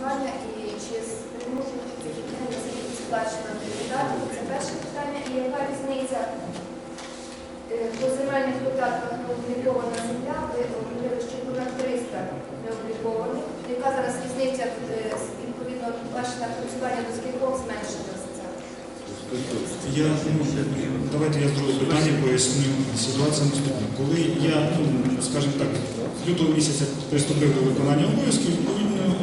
проживання і чи примушені ці дітей сплачено депутатів. Це перше питання. І яка різниця е, по земельних податках не облікована земля, ви говорили, що понад 300 не облікованих. Яка зараз різниця е, відповідно ваше напрацювання до скількох зменшилося? Я ну, давайте я з питання поясню. Ситуація наступна. Коли я, ну скажімо так, з лютого місяця приступив до виконання обов'язків, відповідно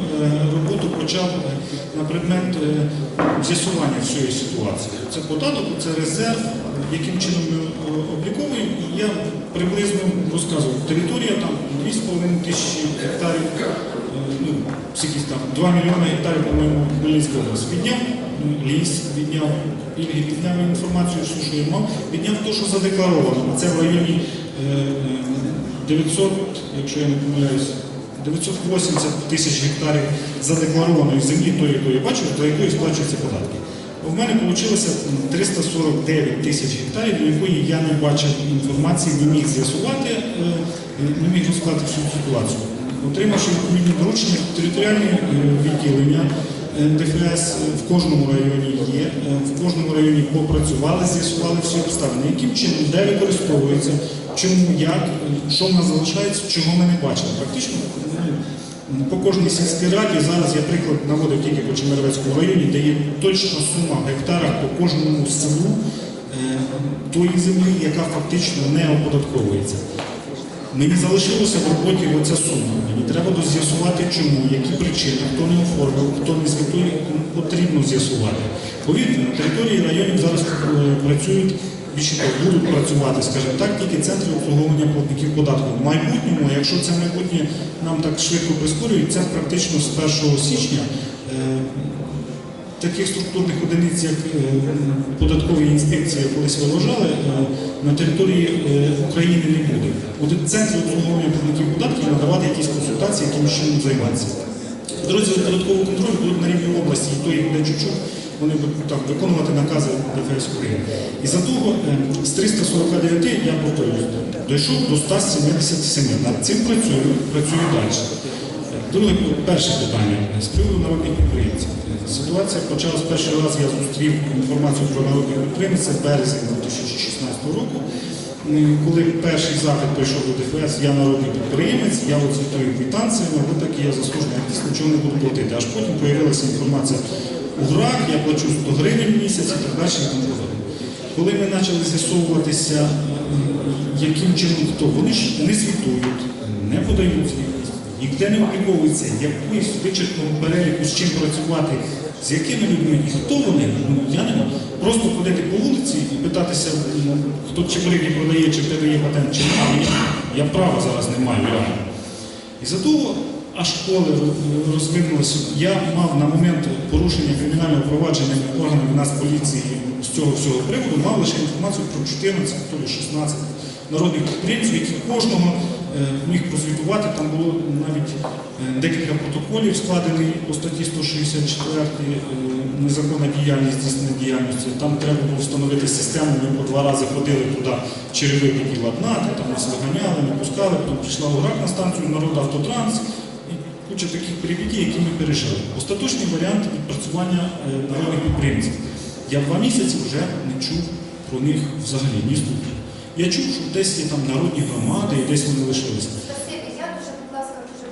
роботу почав е, на предмет е, з'ясування всієї ситуації. Це податок, це резерв, яким чином ми е, обліковуємо. І Я приблизно розказував, територія там 2,5 тисячі гектарів, ну, скільки там, 2 мільйони гектарів, по-моєму, Хмельницька область. Ну, ліс, відняв пільги, відняв інформацію, що, я мав, відняв те, що задекларовано. Це в районі е, 900, якщо я не помиляюся, 980 тисяч гектарів задекларованої землі, тої, якої бачу, до якої сплачуються податки. У мене вийшло 349 тисяч гектарів, до якої я не бачив інформації, не міг з'ясувати, е, не міг розклати всю ситуацію. Отримавши відповідні доручення, територіальні е, відділення е, ДФС в кожному районі є, в кожному районі попрацювали, з'ясували всі обставини, яким чином, де використовується, чому, як, що в нас залишається, чого ми не бачили. Практично по кожній сільській раді зараз я приклад наводив тільки по Чемеровецькому районі, де є точна сума в гектарах по кожному селу е, тої землі, яка фактично не оподатковується. Мені залишилося в роботі оця сума. Мені треба з'ясувати, чому, які причини, хто не оформив, хто не звітує, потрібно з'ясувати. Повірте, на території районів зараз е, працюють більше будуть працювати, скажімо так, тільки центри обслуговування платників податку. В майбутньому, якщо це майбутнє нам так швидко прискорюють, це практично з 1 січня. е, Таких структурних одиниць, як е, податкові інспекції колись виложали, е, на території України не буде. Будуть центри обслуговування платників податків надавати якісь консультації, яким чином займатися. Підрозділи податкового контролю будуть на рівні області, і то їх буде чуть-чуть, вони так, виконувати накази ДФС України. І за того е, з 349 я повторюю, дійшов до 177. Над цим працюю, працюю далі. Друге, перше питання з приводу народних підприємців. Ситуація почалась перший раз, я зустрів інформацію про народних підприємців, це березень 2016 року. Коли перший захід прийшов до ДФС, я народний підприємець, я от звітую квитанціями, от так і я заслужений артист, нічого не буду платити. Аж потім з'явилася інформація у грах, я плачу 100 гривень в місяць і так далі. і подібне. Коли ми почали з'ясовуватися, яким чином хто, вони ж не звітують, не подають звітність, ніде не обліковується якоїсь вичерпного переліку, з чим працювати, з якими людьми і хто вони, ну я не можу. Просто ходити по вулиці і питатися, хто чебуреки продає, чи в тебе є патент, чи немає. Я права зараз не маю. І за того аж школи роз- Я мав на момент порушення кримінального провадження органів нас поліції з цього всього приводу, мав лише інформацію про 14, то ли 16 народних підприємців, які кожного е, міг прозвітувати. Там було навіть е, декілька протоколів складених по статті 164 е, незаконна діяльність, здійснення діяльності. Там треба було встановити систему. Ми по два рази ходили туди черевики ладнати, там нас виганяли, не пускали, потім прийшла УРАК на станцію народ автотранс. Куча таких перипетій, які ми пережили. Остаточний варіант відпрацювання е, народних підприємців. Я два місяці вже не чув про них взагалі ні слухів. Я чув, що десь є там народні громади і десь вони лишилися. Спасибі. Я дуже, будь ласка, дуже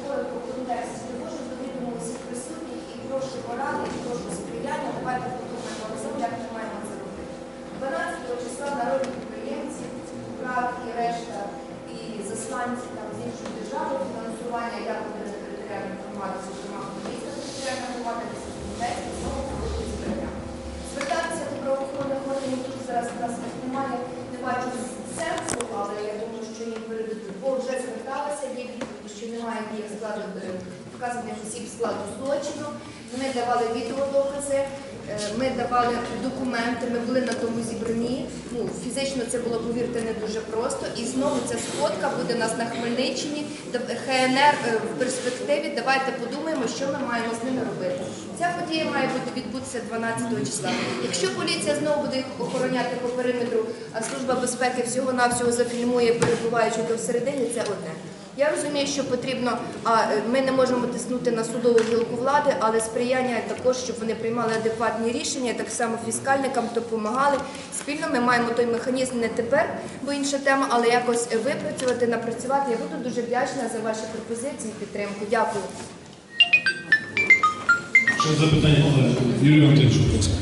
контексті. Не можу довідомо присутніх і прошу поради, і прошу сприяння. Давайте подумаємо разом, як ми маємо це 12 числа народні підприємці, і решта, і засланці з іншої держави, фінансування як громаду, зокрема Хмельницька територіальна громада, Лісокомітетська, знову проводити збирання. Звертатися до правоохоронних органів тут зараз у нас немає, не бачу сенсу, але я думаю, що їм передати, бо вже зверталися, є відповідь, що немає ніяких складу е, вказаних осіб складу злочину. Вони давали відеодокази, ми давали документи, ми були на тому зібранні. Ну, фізично це було, повірте, не дуже просто. І знову ця сходка буде у нас на Хмельниччині, ХНР е, в перспективі. Давайте подумаємо, що ми маємо з ними робити. Ця подія має бути відбутися 12 числа. Якщо поліція знову буде їх охороняти по периметру, а служба безпеки всього навсього зафільмує, перебуваючи до всередині, це одне. Я розумію, що потрібно, е, ми не можемо тиснути на судову гілку влади, але сприяння також, щоб вони приймали адекватні рішення, так само фіскальникам допомагали. Спільно ми маємо той механізм не тепер, бо інша тема, але якось випрацювати, напрацювати. Я буду дуже вдячна за ваші пропозиції і підтримку. Дякую. Ще запитання, Юрій Валентинович, будь ласка.